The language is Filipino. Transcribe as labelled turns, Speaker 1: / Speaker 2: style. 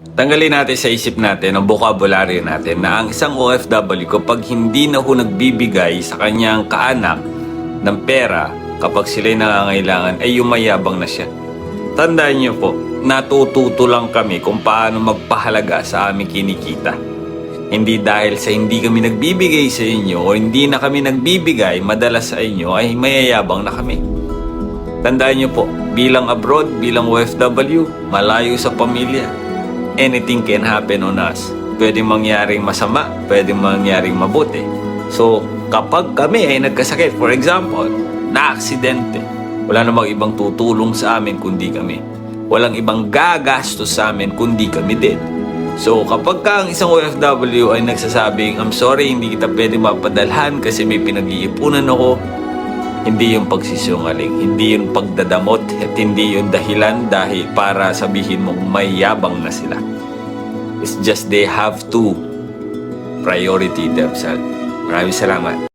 Speaker 1: Tanggalin natin sa isip natin ang vocabulary natin na ang isang OFW kapag hindi na ho nagbibigay sa kanyang kaanak ng pera kapag sila'y nangangailangan ay yumayabang na siya. Tandaan niyo po, natututo lang kami kung paano magpahalaga sa aming kinikita. Hindi dahil sa hindi kami nagbibigay sa inyo o hindi na kami nagbibigay madalas sa inyo ay mayayabang na kami. Tandaan niyo po, bilang abroad, bilang OFW, malayo sa pamilya, anything can happen on us. Pwede mangyaring masama, pwede mangyaring mabuti. So, kapag kami ay nagkasakit, for example, na aksidente, wala namang ibang tutulong sa amin kundi kami. Walang ibang gagastos sa amin kundi kami din. So, kapag ka ang isang OFW ay nagsasabing, I'm sorry, hindi kita pwede mapadalhan kasi may pinag-iipunan ako, hindi yung pagsisungaling, hindi yung pagdadamot, at hindi yung dahilan dahil para sabihin mong may yabang na sila. It's just they have to priority themselves. Maraming salamat.